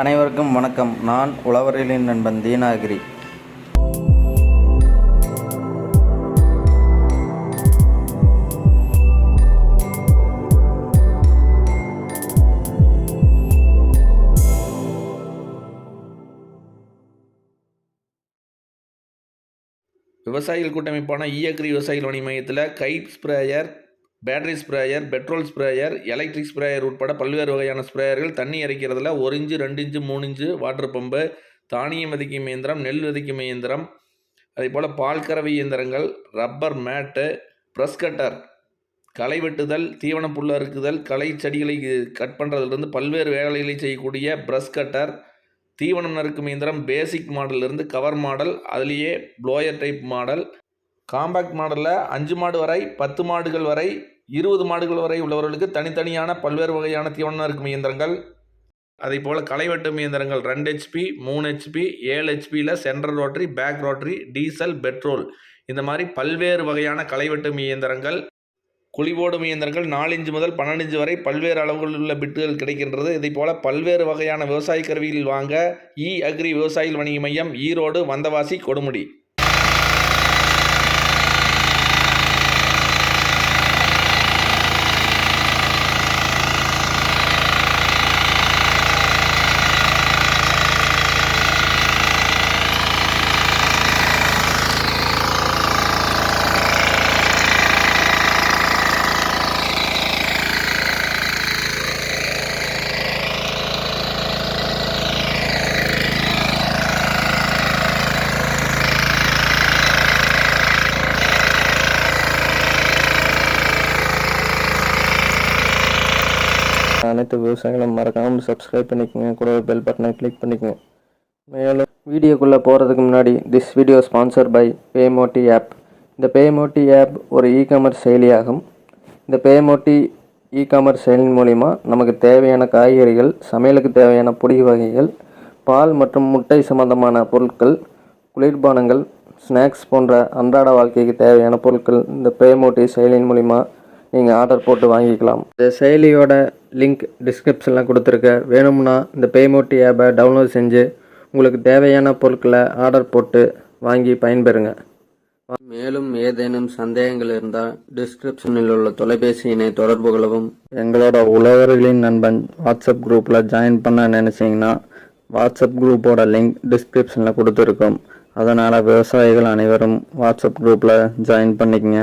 அனைவருக்கும் வணக்கம். நான் உழவர்களின் நண்பன் தீனாகிரி. விவசாயிகள் கூட்டமைப்பான இயக்ரி விவசாயிகள் வணி மையத்தில் kite sprayer battery sprayer petrol sprayer electric sprayer உட்பட பல்வேறு வகையான ஸ்ப்ரேயர்கள் தண்ணி இறைக்கிறதுல ஒரு இன்ச்சு ரெண்டு இன்ச்சு மூணு இன்ச்சு வாட்டர் பம்பு தானியம் விதைக்கும் இயந்திரம் நெல் விதைக்கும் இயந்திரம் அதே போல் பால் கறவை இயந்திரங்கள் ரப்பர் மேட்டு ப்ரெஸ் கட்டர் களை வெட்டுதல் தீவன புல் அறுக்குதல் களை செடிகளை கட் பண்ணுறதுலேருந்து பல்வேறு வேலைகளை செய்யக்கூடிய ப்ரஷ் கட்டர் தீவனம் நறுக்கும் இயந்திரம் பேசிக் மாடல்லேருந்து கவர் மாடல் அதுலேயே ப்ளோயர் டைப் மாடல் காம்பேக்ட் மாடலில் அஞ்சு மாடு வரை பத்து மாடுகள் வரை இருபது மாடுகள் வரை உள்ளவர்களுக்கு தனித்தனியான பல்வேறு வகையான தீவனம் நறுக்கும் இயந்திரங்கள். அதே போல் களை வெட்டும் இயந்திரங்கள் ரெண்டு ஹெச்பி மூணு ஹெச்பி ஏழு ஹெச்பியில் central rotary back rotary diesel petrol இந்த மாதிரி பல்வேறு வகையான களை வெட்டும் இயந்திரங்கள். குழி போடும் இயந்திரங்கள் நாலஞ்சு முதல் பன்னெண்டு வரை பல்வேறு அளவுகளில் உள்ள பிட்டுகள் கிடைக்கின்றது. இதை போல் பல்வேறு வகையான விவசாய கருவிகள் வாங்க இ அக்ரி விவசாயிகள் வணிக மையம் ஈரோடு வந்தவாசி கொடுமுடி. அனைத்து விவசாயிகளும் மறக்காமல் சப்ஸ்கிரைப் பண்ணிக்கோங்க. கூட பெல் பட்டனை கிளிக் பண்ணிக்கோங்க. மேலும் வீடியோக்குள்ளே போகிறதுக்கு முன்னாடி this video sponsor by Paymoti app இந்த பேமோட்டி ஆப் ஒரு இ காமர்ஸ் செயலியாகும். இந்த பேமோட்டி இ காமர்ஸ் செயலின் மூலிமா நமக்கு தேவையான காய்கறிகள் சமையலுக்கு தேவையான பொடி வகைகள் பால் மற்றும் முட்டை சம்பந்தமான பொருட்கள் குளிர்பானங்கள் ஸ்நாக்ஸ் போன்ற அன்றாட வாழ்க்கைக்கு தேவையான பொருட்கள் இந்த பேமோட்டி செயலியின் மூலிமா நீங்கள் ஆர்டர் போட்டு வாங்கிக்கலாம். இந்த செயலியோட லிங்க் டிஸ்கிரிப்ஷனில் கொடுத்துருக்க. வேணும்னா இந்த பேமோட்டி ஆப்பை டவுன்லோட் செஞ்சு உங்களுக்கு தேவையான பொருட்களை ஆர்டர் போட்டு வாங்கி பயன்பெறுங்க. மேலும் ஏதேனும் சந்தேகங்கள் இருந்தால் டிஸ்கிரிப்ஷனில் உள்ள தொலைபேசி இணை தொடர்பு கொள்ளவும். எங்களோட உழவர்களின் நண்பன் வாட்ஸ்அப் குரூப்பில் ஜாயின் பண்ண நினச்சிங்கன்னா வாட்ஸ்அப் குரூப்போட லிங்க் டிஸ்கிரிப்ஷனில் கொடுத்துருக்கோம். அதனால் விவசாயிகள் அனைவரும் வாட்ஸ்அப் குரூப்பில் ஜாயின் பண்ணிக்கங்க.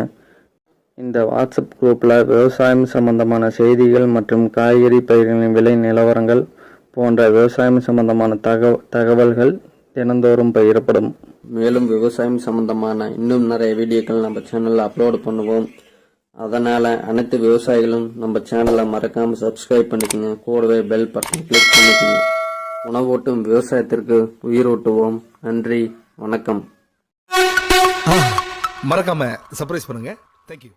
இந்த வாட்ஸ்அப் குரூப்பில் விவசாயம் சம்பந்தமான செய்திகள் மற்றும் காய்கறி பயிர்களின் விலை நிலவரங்கள் போன்ற விவசாயம் சம்பந்தமான தகவ தகவல்கள் தினந்தோறும் பகிரப்படும். மேலும் விவசாயம் சம்பந்தமான இன்னும் நிறைய வீடியோக்கள் நம்ம சேனலில் அப்லோட் பண்ணுவோம். அதனால் அனைத்து விவசாயிகளும் நம்ம சேனலை மறக்காமல் சப்ஸ்கிரைப் பண்ணிக்கோங்க. கூடவே பெல் பட்டன் கிளிக் பண்ணிக்கோங்க. உணவூட்டும் விவசாயத்திற்கு உயிரூட்டுவோம். நன்றி. வணக்கம். மறக்காம சர்ப்ரைஸ் பண்ணுங்க. தேங்க்யூ